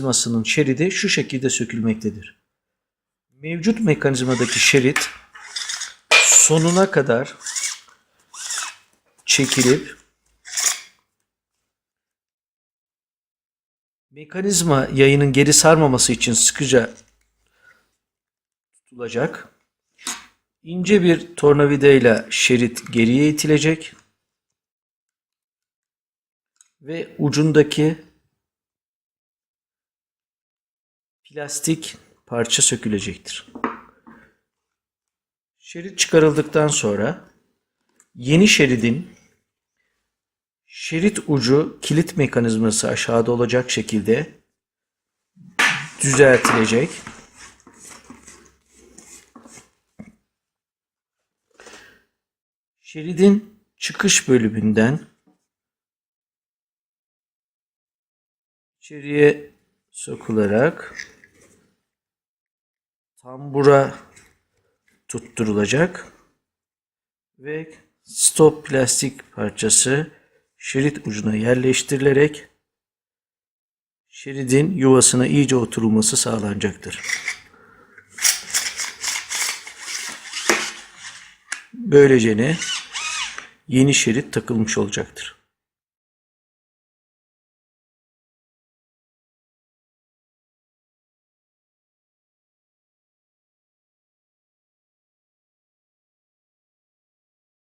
mekanizmasının şeridi şu şekilde sökülmektedir. Mevcut mekanizmadaki şerit sonuna kadar çekilip mekanizma yayının geri sarmaması için sıkıca tutulacak. İnce bir tornavida ile şerit geriye itilecek ve ucundaki plastik parça sökülecektir. Şerit çıkarıldıktan sonra yeni şeridin şerit ucu kilit mekanizması aşağıda olacak şekilde düzeltilecek. Şeridin çıkış bölümünden içeriye sokularak tambura tutturulacak ve stop plastik parçası şerit ucuna yerleştirilerek şeridin yuvasına iyice oturulması sağlanacaktır. Böylece ne? Yeni şerit takılmış olacaktır.